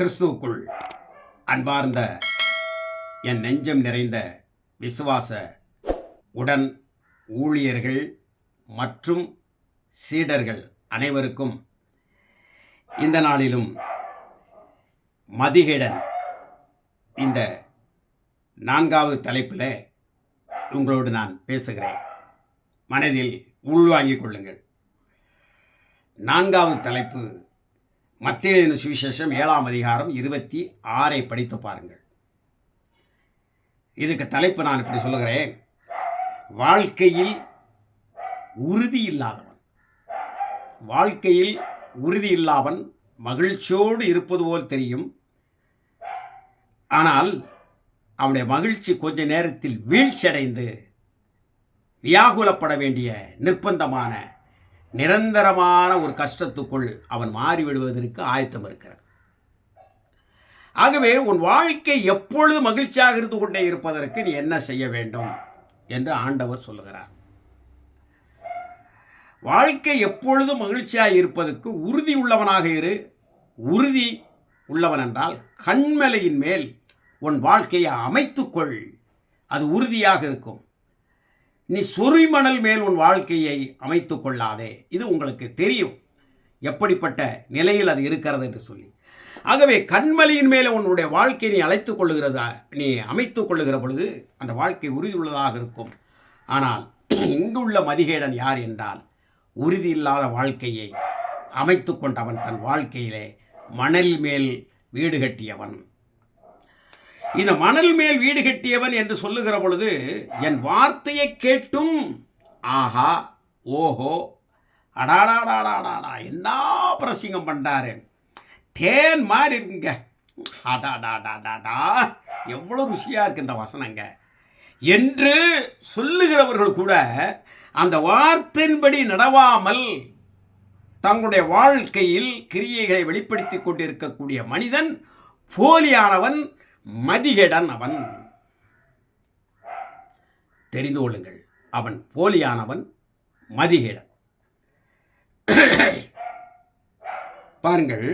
கிறிஸ்துவுக்குள் அன்பார்ந்த என் நெஞ்சம் நிறைந்த விசுவாச உடன் ஊழியர்கள் மற்றும் சீடர்கள் அனைவருக்கும் இந்த நாளிலும் மதிகேடன் இந்த நான்காவது தலைப்பில் உங்களோடு நான் பேசுகிறேன். மனதில் உள்வாங்கிக் கொள்ளுங்கள். நான்காவது தலைப்பு மத்திய சுவிசேஷம் ஏழாம் அதிகாரம் இருபத்தி ஆறை படித்து பாருங்கள். இதுக்கு தலைப்பு நான் இப்படி சொல்லுகிறேன். வாழ்க்கையில் உறுதி இல்லாதவன். வாழ்க்கையில் உறுதி இல்லாதவன் மகிழ்ச்சியோடு இருப்பது போல் தெரியும். ஆனால் அவனுடைய மகிழ்ச்சி கொஞ்ச நேரத்தில் வீழ்ச்சியடைந்து வியாகுலப்பட வேண்டிய நிர்பந்தமான நிரந்தரமான ஒரு கஷ்டத்துக்குள் அவன் மாறிவிடுவதற்கு ஆயத்தம் இருக்கிறது. ஆகவே உன் வாழ்க்கை எப்பொழுது மகிழ்ச்சியாக இருந்து கொண்டே இருப்பதற்கு நீ என்ன செய்ய வேண்டும் என்று ஆண்டவர் சொல்லுகிறார். வாழ்க்கை எப்பொழுதும் மகிழ்ச்சியாக இருப்பதற்கு உறுதி உள்ளவனாக இரு. உறுதி உள்ளவன் என்றால் கண்மலையின் மேல் உன் வாழ்க்கையை அமைத்துக்கொள். அது உறுதியாக இருக்கும். நீ சொறிமணல் மேல் உன் வாழ்க்கையை அமைத்து கொள்ளாதே. இது உங்களுக்கு தெரியும். எப்படிப்பட்ட நிலையில் அது இருக்கிறது என்று சொல்லி. ஆகவே கண்மலையின் மேலே உன்னுடைய வாழ்க்கையை நீ அழைத்து கொள்ளுகிறதா நீ அமைத்து கொள்ளுகிற பொழுது அந்த வாழ்க்கை உறுதியுள்ளதாக இருக்கும். ஆனால் இங்குள்ள மதிகேடன் யார் என்றால் உறுதி இல்லாத வாழ்க்கையை அமைத்து கொண்டவன் தன் வாழ்க்கையிலே மணல் மேல் வீடு கட்டியவன். இந்த மணல் மேல் வீடு கட்டியவன் என்று சொல்லுகிற பொழுது என் வார்த்தையை கேட்டும். ஆஹா ஓஹோ அடாடாடாடாடாடா என்ன பிரசங்கம் பண்ணுறாரு தேன் மாதிரி இருக்குங்க. அடாடாடாடாடா எவ்வளோ ருசியாக இருக்கு இந்த வசனங்க. என்று சொல்லுகிறவர்கள் கூட அந்த வார்த்தையின்படி நடவாமல் தங்களுடைய வாழ்க்கையில் கிரியைகளை வெளிப்படுத்தி கொண்டிருக்கக்கூடிய மனிதன் போலியானவன் மதிகேடன் அவன். தெரிந்து கொள்ளுங்கள் அவன் போலியானவன் மதிகேடன். பாருங்கள்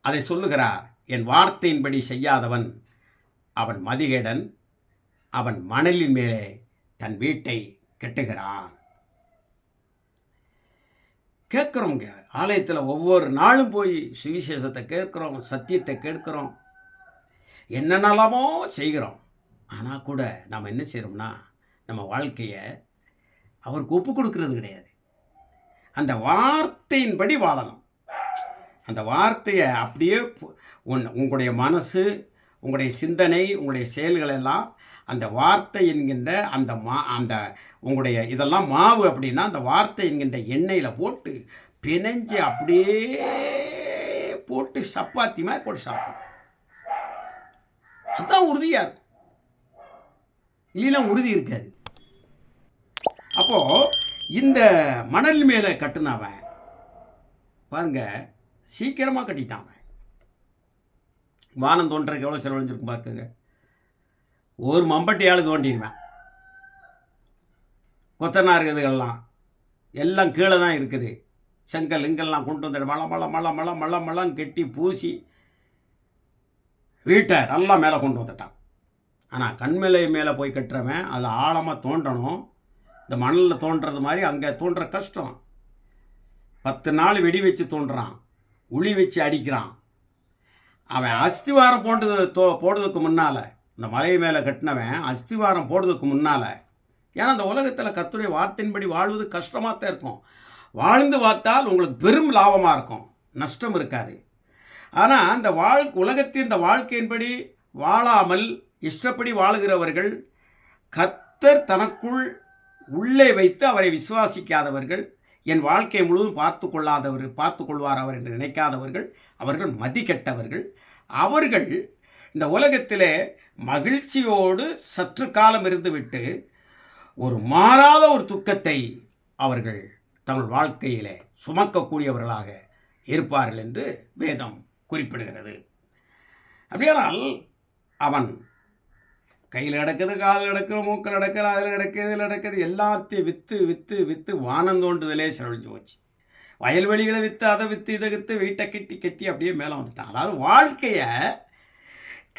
அதை சொல்லுகிறார் என் வார்த்தையின்படி செய்யாதவன் அவன் மதிகேடன் அவன் மணலின் மேலே தன் வீட்டை கெட்டுகிறான். கேட்குறோங்க ஆலயத்தில் ஒவ்வொரு நாளும் போய் சுவிசேஷத்தை கேட்குறோம் சத்தியத்தை கேட்குறோம். என்னென்னலாமோ செய்கிறோம். ஆனால் கூட நாம் என்ன செய்கிறோம்னா நம்ம வாழ்க்கையை அவருக்கு ஒப்பு கொடுக்கறது கிடையாது. அந்த வார்த்தையின்படி வாழணும். அந்த வார்த்தையை அப்படியே உன் உங்களுடைய மனசு உங்களுடைய சிந்தனை உங்களுடைய செயல்கள் எல்லாம் அந்த வார்த்தை என்கின்ற அந்த மா அந்த உங்களுடைய இதெல்லாம் மாவு அப்படின்னா அந்த வார்த்தை என்கின்ற எண்ணெயில் போட்டு பிணைஞ்சு அப்படியே போட்டு சப்பாத்தி மாதிரி போட்டு சாப்பிடணும். அதுதான் உறுதியாக இருக்கும் இல்லைன்னா உறுதி இருக்காது. அப்போ இந்த மணல் மேலே கட்டுனவன் பாருங்க சீக்கிரமாக கட்டிட்டான் அவன். வானம் தோன்றதுக்கு எவ்வளோ செலவழிஞ்சிருக்கும் பார்க்குங்க ஒரு மம்பட்டியால் தோண்டிடுவேன். கொத்தனார் இதுகள்லாம் எல்லாம் கீழே தான் இருக்குது. செங்கல் இங்கெல்லாம் கொண்டு வந்து மழை மழை மழை மழை மழை மழைன்னு கெட்டி பூசி வீட்டை நல்லா மேலே கொண்டு வந்துட்டான். ஆனால் கண்மலை மேலே போய் கட்டுறவன் அது ஆழமாக தோண்டணும் இந்த மணலில் தோன்றது மாதிரி அங்கே தோன்ற கஷ்டம். பத்து நாள் வெடி வச்சு தோன்றான். உளி வச்சு அடிக்கிறான். அவன் அஸ்திவாரம் போட்டது தோ போடுறதுக்கு முன்னால் இந்த மலை மேலே கட்டினவன் அஸ்திவாரம் போடுறதுக்கு முன்னால் ஏன்னா அந்த உலகத்தில் கத்துடைய வார்த்தையின்படி வாழ்வது கஷ்டமாக தான் இருக்கும். வாழ்ந்து பார்த்தால் உங்களுக்கு பெரும் லாபமாக இருக்கும். நஷ்டம் இருக்காது. ஆனால் அந்த வாழ் உலகத்தின் இந்த வாழ்க்கையின்படி வாழாமல் இஷ்டப்படி வாழுகிறவர்கள் கத்தர் தனக்குள் உள்ளே வைத்து அவரை விசுவாசிக்காதவர்கள் என் வாழ்க்கை முழுவதும் பார்த்து கொள்ளாதவர் பார்த்து கொள்வார் அவர் என்று நினைக்காதவர்கள் அவர்கள் மதிக்கெட்டவர்கள் அவர்கள் இந்த உலகத்திலே மகிழ்ச்சியோடு சற்று காலம் இருந்துவிட்டு ஒரு மாறாத ஒரு துக்கத்தை அவர்கள் தங்கள் வாழ்க்கையிலே சுமக்கக்கூடியவர்களாக இருப்பார்கள் என்று வேதம் குறிப்பிடுகிறது. அப்படியானால் அவன் கையில் நடக்குது காலில் நடக்குது மூக்கில் நடக்குது அதில் நடக்குது இதில் நடக்குது எல்லாத்தையும் விற்று விற்று விற்று வானம் தோண்டுதலே செலவழிஞ்சு போச்சு. வயல்வெளிகளை விற்று அதை விற்று இதை விற்று வீட்டை கட்டி கட்டி அப்படியே மேலே வந்துட்டான். அதாவது வாழ்க்கையை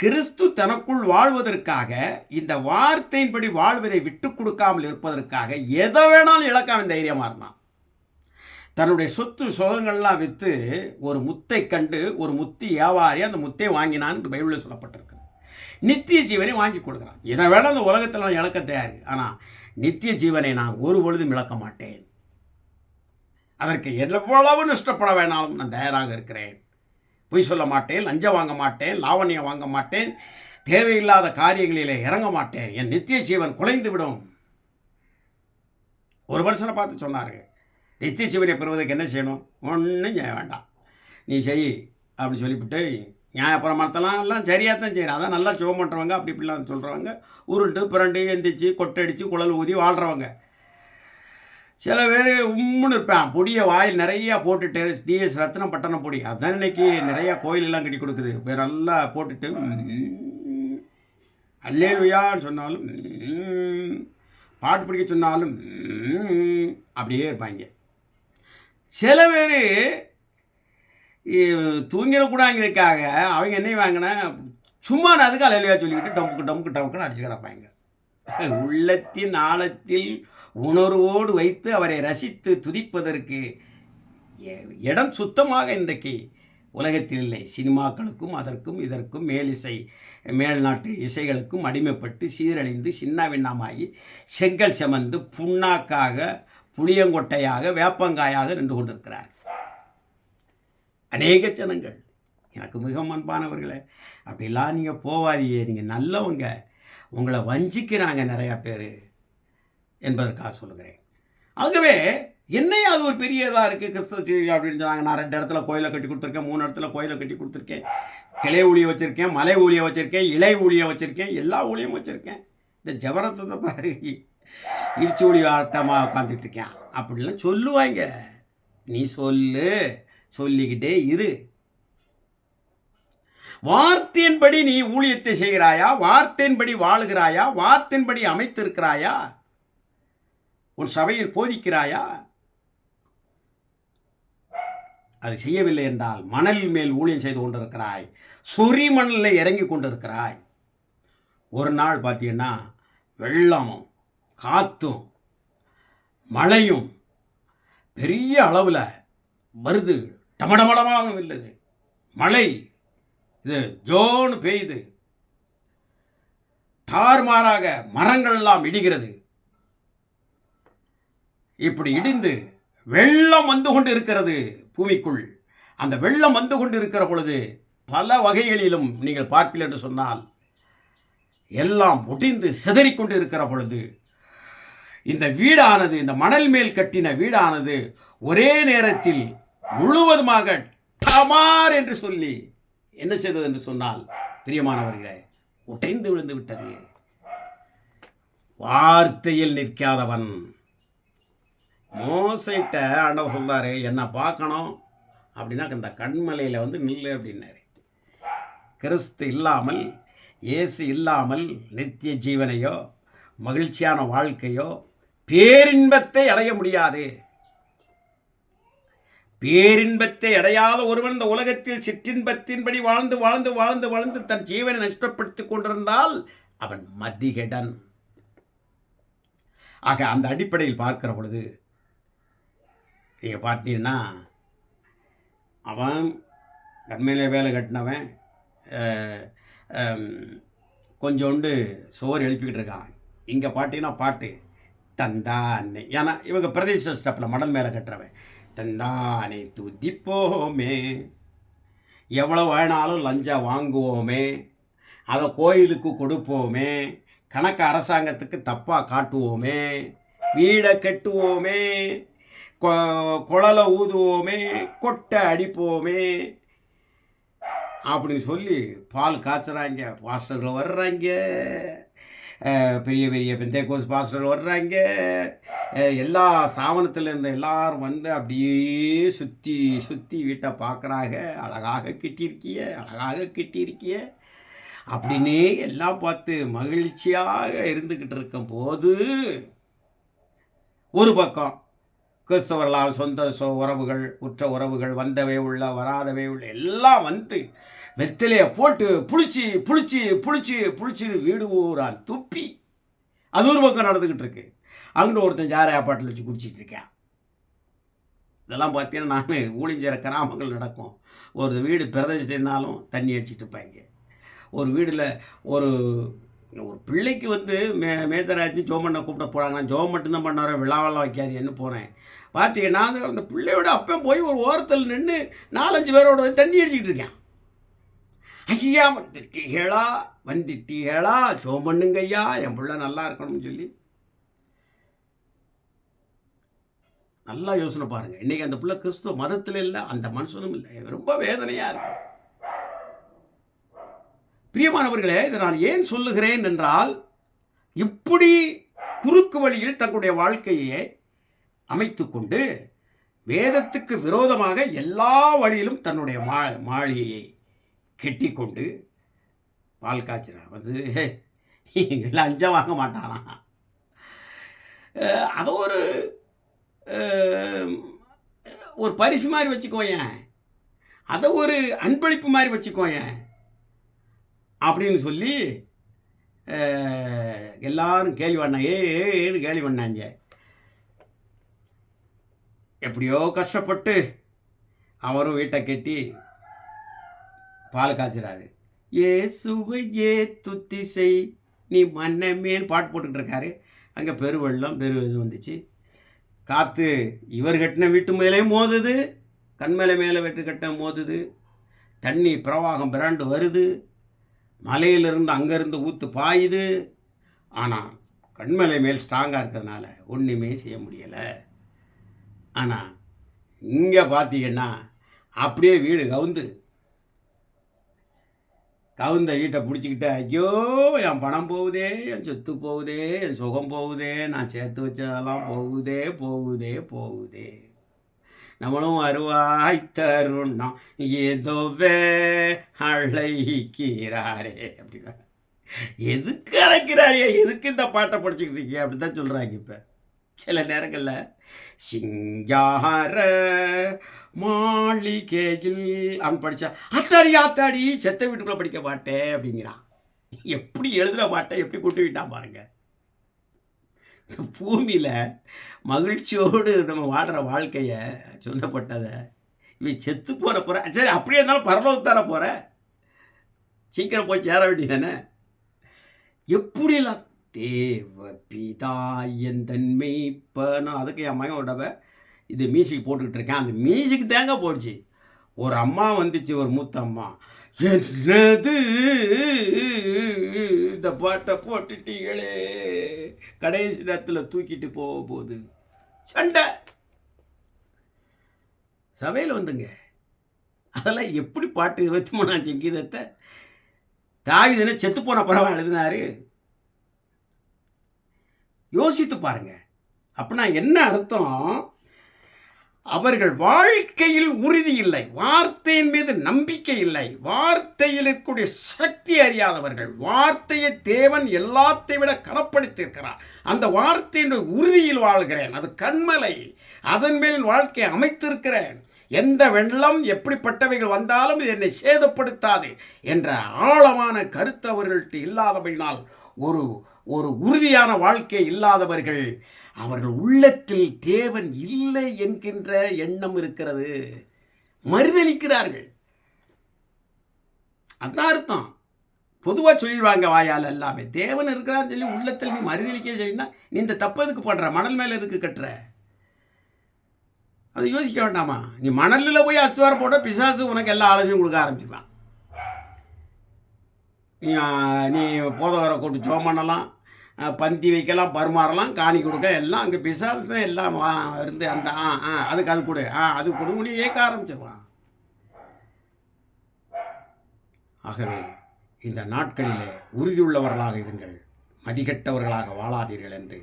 கிறிஸ்து தனக்குள் வாழ்வதற்காக இந்த வார்த்தையின்படி வாழ்வதை விட்டு கொடுக்காமல் இருப்பதற்காக எதை வேணாலும் இழக்காம தைரியமாக இருந்தான். தன்னுடைய சொத்து சுகங்கள்லாம் விற்று ஒரு முத்தை கண்டு ஒரு முத்தி வியாபாரி அந்த முத்தை வாங்கினான் என்று பைபிளில் சொல்லப்பட்டிருக்குது. நித்திய ஜீவனை வாங்கி கொடுக்குறான் இதை விட அந்த உலகத்தில் நான் இழக்க தயார். ஆனால் நித்திய ஜீவனை நான் ஒரு பொழுதும் இழக்க மாட்டேன். அதற்கு எவ்வளவு நஷ்டப்பட வேணாலும் நான் தயாராக இருக்கிறேன். பொய் சொல்ல மாட்டேன் லஞ்சம் வாங்க மாட்டேன் லாவண்யம் வாங்க மாட்டேன் தேவையில்லாத காரியங்களிலே இறங்க மாட்டேன். என் நித்திய ஜீவன் குலைந்து விடும் ஒரு மனுஷனை பார்த்து சொன்னார்கள் நித்திய சிவனை பெறுவதற்கு என்ன செய்யணும்? ஒன்றும் செய்ய வேண்டாம். நீ செய் அப்படி சொல்லிவிட்டு நியாயப்பிரமாணத்தெல்லாம் எல்லாம் சரியாக தான் செய்கிறேன் அதான் நல்லா சுகம் பண்ணுறவங்க அப்படி இப்படிலாம் சொல்கிறவங்க உருண்டு புரண்டு எந்திரிச்சு கொட்டடிச்சு குழல் ஊதி வாழ்கிறவங்க சில பேர் உம்முன்னு இருப்பான். பொடியை வாயில் நிறையா போட்டுட்டு டிஎஸ் ரத்னம் பட்டணம் பொடி. அதான் இன்னைக்கு நிறையா கோயிலெல்லாம் கட்டி கொடுக்குது. பேர் நல்லா போட்டுட்டு அல்லேலுயான்னு சொன்னாலும் பாட்டு பிடிக்க சொன்னாலும் அப்படியே இருப்பாங்க. சில பேர் தூங்கிடக்கூடாங்கிறதுக்காக அவங்க என்ன வாங்கினா சும்மா நான் அதுக்கு அலையிலையா சொல்லிக்கிட்டு டமுக்கு டமுக்கு டமுக்குன்னு அடிச்சு கிடப்பாங்க. உள்ளத்தின் ஆழத்தில் உணர்வோடு வைத்து அவரை ரசித்து துதிப்பதற்கு இடம் சுத்தமாக இன்றைக்கு உலகத்தில் இல்லை. சினிமாக்களுக்கும் அதற்கும் இதற்கும் மேலிசை மேல்நாட்டு இசைகளுக்கும் அடிமைப்பட்டு சீரழிந்து சின்ன விண்ணமாகி செங்கல் செமந்து புண்ணாக்காக புளியங்கொட்டையாக வேப்பங்காயாக நின்று கொண்டிருக்கிறார். அநேக ஜனங்கள் எனக்கு மிக அன்பானவர்களே அப்படிலாம் நீங்கள் போவாதியே நீங்கள் நல்லவங்க உங்களை வஞ்சிக்கிறாங்க நிறையா பேர் என்பதற்காக சொல்லுகிறேன். ஆகவே என்னையும் அது ஒரு பெரிய இதாக இருக்குது கிறிஸ்தவ டிவி அப்படின்னு சொன்னாங்க நான் ரெண்டு இடத்துல கோயிலை கட்டி கொடுத்துருக்கேன் மூணு இடத்துல கோயிலை கட்டி கொடுத்துருக்கேன் கிளை ஊழியை வச்சுருக்கேன் மலை ஊழியை வச்சுருக்கேன் இலை ஊழியை வச்சுருக்கேன் எல்லா ஊழியும் வச்சுருக்கேன். இந்த ஜபரத்தை பாரு இடிச்சு ஆட்டமாக உட்காந்துட்டு இருக்கேன் அப்படிலாம் சொல்லுவாங்க நீ சொல்லு சொல்லிக்கிட்டே இரு. வார்த்தையின்படி நீ ஊழியத்தை செய்கிறாயா? வார்த்தையின்படி வாழுகிறாயா? வார்த்தையின்படி அமைத்திருக்கிறாயா? உன் சபையில் போதிக்கிறாயா? அது செய்யவில்லை என்றால் மணல் மேல் ஊழியம் செய்து கொண்டிருக்கிறாய். சொறி மணலில் இறங்கி கொண்டிருக்கிறாய். ஒரு நாள் பார்த்தீங்கன்னா வெள்ளமும் காத்தும் மழையும் பெரிய அளவில் வருது. டமடமடமாக இல்லது. மழை இது ஜோன்னு பெய்யுது. தார்மாறாக மரங்கள் எல்லாம் இடிகிறது. இப்படி இடிந்து வெள்ளம் வந்து கொண்டு இருக்கிறது பூமிக்குள். அந்த வெள்ளம் வந்து கொண்டு இருக்கிற பொழுது பல வகைகளிலும் நீங்கள் பார்ப்பீர்கள் என்று சொன்னால் எல்லாம் முடிந்து சிதறிக்கொண்டு இருக்கிற பொழுது இந்த வீடானது இந்த மணல் மேல் கட்டின வீடானது ஒரே நேரத்தில் முழுவதுமாக டமார் என்று சொல்லி என்ன செய்தது என்று சொன்னால் பிரியமானவர்களே உடைந்து விழுந்து விட்டது. வார்த்தையில் நிற்காதவன். மோசைட்ட ஆண்டவர் சொல்றாரு என்ன பார்க்கணும் அப்படின்னா இந்த கண்மலையில் வந்து நில்லு அப்படின்னாரு. கிறிஸ்து இல்லாமல் இயேசு இல்லாமல் நித்திய ஜீவனையோ மகிழ்ச்சியான வாழ்க்கையோ பேரின்பத்தை அடைய முடியாது. பேரின்பத்தை அடையாத ஒருவன் இந்த உலகத்தில் சிற்றின்பத்தின்படி வாழ்ந்து வாழ்ந்து வாழ்ந்து வாழ்ந்து தன் ஜீவனை நஷ்டப்படுத்திக் கொண்டிருந்தால் அவன் மதிகடன். ஆக அந்த அடிப்படையில் பார்க்கிற பொழுது நீங்கள் பார்த்தீங்கன்னா அவன் கண்மையிலே வேலை கட்டினவன் கொஞ்சோண்டு சோறு எழுப்பிக்கிட்டு இருக்கான். இங்கே பார்த்தீங்கன்னா பாட்டு தந்தானே. ஏன்னா இவங்க பிரதேச ஸ்டெப்பில் மடல் மேலே கட்டுறவன். தந்தானே துதிப்போமே. எவ்வளோ வேணாலும் லஞ்சம் வாங்குவோமே. அதை கோயிலுக்கு கொடுப்போமே. கணக்கு அரசாங்கத்துக்கு தப்பாக காட்டுவோமே. வீடை கட்டுவோமே. கொ- குழலை ஊதுவோமே. கொட்டை அடிப்போமே. அப்படின்னு சொல்லி பால் காய்ச்சுறாங்க. பாஸ்டர்கள் வர்றாங்க. பெரிய பெரிய பெரிய பெந்தேகோஸ் பாஸ்டர் வர்றாங்க. எல்லா ஸ்தாபனத்தில் இருந்த எல்லாரும் வந்து அப்படியே சுற்றி சுற்றி வீட்டை பார்க்குறாங்க அழகாக கிட்டியிருக்கிய அழகாக கிட்டியிருக்கிய. அப்படின்னே எல்லாம் பார்த்து மகிழ்ச்சியாக இருந்துக்கிட்டு இருக்கும் போது ஒரு பக்கம் கிறிஸ்தவர்களால் சொந்த சொ உறவுகள் உற்ற உறவுகள் வந்தவை உள்ள வராதவை உள்ள எல்லாம் வந்து வெத்திலையை போட்டு புளிச்சு புளிச்சு புளிச்சு புளிச்சு வீடு ஊரான் துப்பி. அது ஒரு பக்கம் நடந்துக்கிட்டு இருக்கு. அங்கிட்ட ஒருத்தன் ஜாரையா பாட்டில் வச்சு குடிச்சிட்டு இருக்கேன். இதெல்லாம் பார்த்தீங்கன்னா நான் ஊழிஞ்சர கிராமங்கள் நடக்கும். ஒரு வீடு பிரதேசத்தினாலும் தண்ணி அடிச்சிட்டு இருப்பாங்க. ஒரு வீடில் ஒரு ஒரு பிள்ளைக்கு வந்து மே மேதராஜி ஜோமண்ணை கூப்பிட போகிறாங்க நான் ஜோம் மட்டும்தான் பண்ணார விழாவெல்லாம் வைக்காதுன்னு போனேன். பார்த்தீங்கன்னா அந்த அந்த பிள்ளையோட அப்போ போய் ஒரு ஓரத்தில் நின்று நாலஞ்சு பேரோட தண்ணி அடிச்சிக்கிட்டு இருக்கேன். ஐயா வந்துட்டீங்களா வந்துட்டீங்களா சோம் பண்ணுங்க ஐயா என் பிள்ளை நல்லா இருக்கணும்னு சொல்லி. நல்லா யோசனை பாருங்க. இன்றைக்கி அந்த பிள்ளை கிறிஸ்துவ மதத்தில் இல்லை அந்த மனுஷனும் இல்லை. ரொம்ப வேதனையாக இருக்கு பிரியமானவர்களே இதை நான் ஏன் சொல்லுகிறேன் என்றால் இப்படி குறுக்கு வழியில் தங்களுடைய வாழ்க்கையை அமைத்துக்கொண்டு வேதத்துக்கு விரோதமாக எல்லா வழியிலும் தன்னுடைய மா மாளிகையை கெட்டி கொண்டு பால் காய்ச்சிறான் வந்து லஞ்சம் வாங்க மாட்டானா? அஹ் அதை ஒரு ஒரு பரிசு மாதிரி வச்சுக்கோயேன். அதை ஒரு அன்பளிப்பு மாதிரி வச்சுக்கோயேன். அப்படின்னு சொல்லி எல்லாரும் கேள்வி பண்ணாங்க ஏ, ஏன்னு கேள்வி பண்ணாங்க. எப்படியோ கஷ்டப்பட்டு அவரும் வீட்டை கட்டி பால் காய்ச்சிறாரு ஏ சுவையே ஏ துத்திசை நீ மன்னமேன்னு பாட்டு போட்டுக்கிட்டு இருக்காரு அங்கே பெருவெள்ளம் பெரு இது வந்துச்சு. காற்று இவர் கட்டின வீட்டு மேலேயும் மோதுது கண்மலை மேலே வெட்டு கட்ட மோதுது. தண்ணி பிரவாகம் பிராண்டு வருது. மலையிலிருந்து அங்கேருந்து ஊற்று பாயுது. ஆனால் கண்மலை மேல் ஸ்ட்ராங்காக இருக்கிறதுனால ஒன்றுமே செய்ய முடியலை. ஆனால் இங்கே பார்த்தீங்கன்னா அப்படியே வீடு கவுந்து கவுந்த வீட்டை பிடிச்சிக்கிட்டு ஐயோ என் பணம் போகுதே என் சொத்து போகுதே என் சுகம் போகுதே நான் சேர்த்து வச்சதெல்லாம் போகுதே போகுதே போகுதே. நம்மளும் வருவாய் தருணம் ஏதோவே அழைக்கிறாரே அப்படின்னா எதுக்கு அழைக்கிறாரே எதுக்கு இந்த பாட்டை படிச்சுக்கிட்டு இருக்கீங்க? அப்படி தான் சொல்கிறாங்க இப்போ. சில நேரங்களில் சிங்கார மாளிகையில். அவன் படித்தா அத்தாடி ஆத்தாடி செத்த வீட்டுக்குள்ளே படிக்க மாட்டேன் அப்படிங்கிறான். எப்படி எழுதுகிற மாட்டேன் எப்படி கொண்டு விட்டான் பாருங்க. இந்த பூமியில் மகிழ்ச்சியோடு நம்ம வாழ்கிற வாழ்க்கையை சொல்லப்பட்டதை இவன் செத்து போகிற போகிற சரி அப்படியே இருந்தாலும் பரலோகத்து தானே போகிற சீக்கிரம் போய் சேர வேண்டியதானே எப்படிலாம் தேவ பிதா என் தன்மை இப்போ நான் அதுக்கு என் மகன் உடவை இது மியூசிக் போட்டுக்கிட்டு இருக்கேன். அந்த மியூசிக் தாங்க போச்சு. ஒரு அம்மா வந்துச்சு ஒரு மூத்த அம்மா. என்னது? இந்த பாட்டை போட்டுட்டீங்களே. கடைசி நேரத்தில் தூக்கிட்டு போக போகுது சண்டை. சபையில் வந்துங்க. அதெல்லாம் எப்படி பாட்டு இருபத்தி மூணாம் சங்கீதத்தை? தாவிதனை செத்து போன பரவாயில்ல எழுதினாரு. யோசித்து பாருங்க. அப்படின்னா என்ன அர்த்தம்? அவர்கள் வாழ்க்கையில் உறுதி இல்லை வார்த்தையின் மீது நம்பிக்கை இல்லை வார்த்தையில் இருக்கக்கூடிய சக்தி அறியாதவர்கள் வார்த்தையை தேவன் எல்லாத்தை விட கனப்படுத்தியிருக்கிறார். அந்த வார்த்தையின் உறுதியில் வாழ்கிறேன் அது கண்மலை அதன் மேல் வாழ்க்கையை அமைத்திருக்கிறேன். எந்த வெள்ளம் எப்படிப்பட்டவைகள் வந்தாலும் இது என்னை சேதப்படுத்தாது என்ற ஆழமான கருத்து அவர்கள்ட்ட இல்லாதபடினால் ஒரு ஒரு உறுதியான வாழ்க்கை இல்லாதவர்கள் அவர்கள் உள்ளத்தில் தேவன் இல்லை என்கின்ற எண்ணம் இருக்கிறது. மறுதளிக்கிறார்கள் அதான் அர்த்தம். பொதுவாக சொல்லிடுவாங்க வாயால் எல்லாமே. தேவன் இருக்கிறான்னு சொல்லி உள்ளத்தில் நீ மறுதளிக்க சொல்லினா நீ இந்த தப்பு எதுக்கு பண்ணுற மணல் மேலே எதுக்கு கட்டுற? அதை யோசிக்க வேண்டாமா? நீ மணலில் போய் அச்சுவார போட்டால் பிசாசு உனக்கு எல்லா ஆலோசனையும் கொடுக்க ஆரம்பிச்சிருவான். நீ நீ போதவரை கூட்டு ஜோம் பண்ணலாம். பந்தி வைக்கலாம் பருமாறலாம் காணி கொடுக்க எல்லாம் அங்கே பிசாசு தான் எல்லாம் இருந்து அந்த ஆ ஆ அதுக்கு அது கொடு. ஆ அது கொடு முடி ஏற்க ஆரம்பிச்சிருவான் ஆகவே இந்த நாட்களிலே உறுதியுள்ளவர்களாக இருங்கள். மதிகெட்டவர்களாக வாழாதீர்கள் என்று.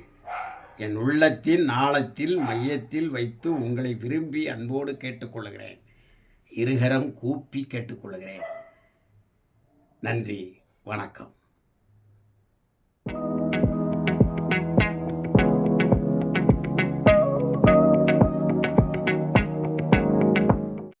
என் உள்ளத்தின் நாளத்தில் மையத்தில் வைத்து உங்களை விரும்பி அன்போடு கேட்டுக்கொள்கிறேன் இருகரம் கூப்பி கேட்டுக்கொள்கிறேன் நன்றி வணக்கம்.